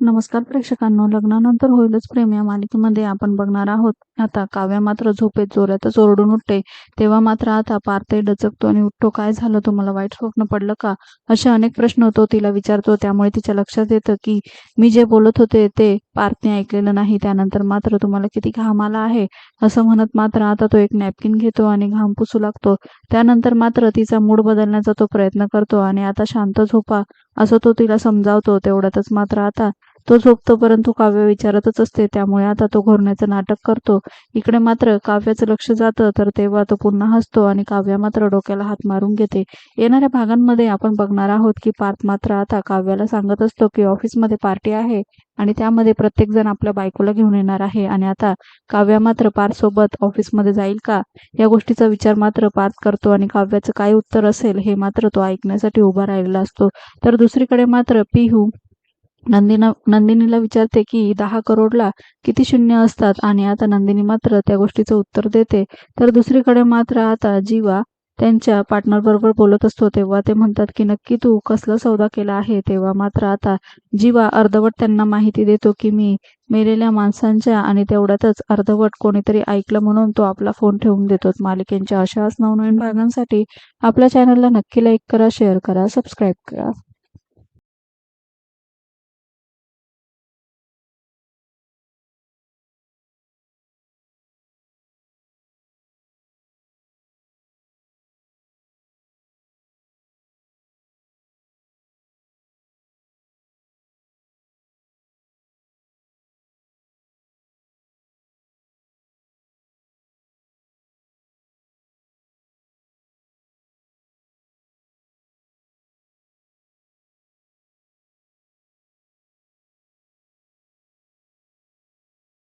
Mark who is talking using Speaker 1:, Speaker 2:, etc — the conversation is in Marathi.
Speaker 1: नमस्कार प्रेक्षकांनो लग्नानंतर होईलच प्रेम या मालिकेमध्ये आपण बघणार आहोत. आता काव्या मात्र झोपेत जोरातच ओरडून उठते. तेव्हा मात्र आता पारते डचकतो आणि उठतो काय झालं? तुम्हाला वाईट स्वप्न पडलं का? असे अनेक प्रश्न तो तिला विचारतो. त्यामुळे तिच्या लक्षात येतं की मी जे बोलत होते ते पार्थने ऐकलेलं नाही. त्यानंतर मात्र तुम्हाला किती घाम आला आहे? असं म्हणत मात्र आता तो एक नॅपकिन घेतो आणि घाम पुसू लागतो. त्यानंतर मात्र तिचा मूड बदलण्याचा तो प्रयत्न करतो आणि आता शांत झोपा असं तो तिला समजावतो. तेवढ्यातच मात्र आता तो झोपतो परंतु काव्य विचारतच असते. त्यामुळे आता तो घोरण्याचं नाटक करतो. इकडे मात्र काव्याचं लक्ष जातं तर तेव्हा तो पुन्हा हसतो आणि काव्या मात्र डोक्याला हात मारून घेते. येणाऱ्या भागांमध्ये आपण बघणार आहोत की पार्थ मात्र आता काव्याला सांगत असतो की ऑफिसमध्ये पार्टी आहे आणि त्यामध्ये प्रत्येक जण आपल्या बायकोला घेऊन येणार आहे. आणि आता काव्या मात्र पार्थ सोबत ऑफिसमध्ये जाईल का? या गोष्टीचा विचार मात्र पार्थ करतो आणि काव्याचं काय उत्तर असेल हे मात्र तो ऐकण्यासाठी उभा राहिलेला असतो. तर दुसरीकडे मात्र पिहू नंदिना नंदिनीला विचारते की दहा करोडला किती शून्य असतात? आणि आता नंदिनी मात्र त्या गोष्टीचं उत्तर देते. तर दुसरीकडे मात्र आता जीवा त्यांच्या पार्टनर बरोबर बोलत असतो तेव्हा ते म्हणतात की नक्की तू कसला सौदा केला आहे? तेव्हा मात्र आता जीवा अर्धवट त्यांना माहिती देतो की मी मेलेल्या माणसांच्या आणि तेवढ्यातच अर्धवट कोणीतरी ऐकलं म्हणून तो आपला फोन ठेवून देतो. मालिकेंच्या अशाच नवनवीन भागांसाठी आपल्या चॅनलला नक्की लाईक करा शेअर करा सबस्क्राईब करा.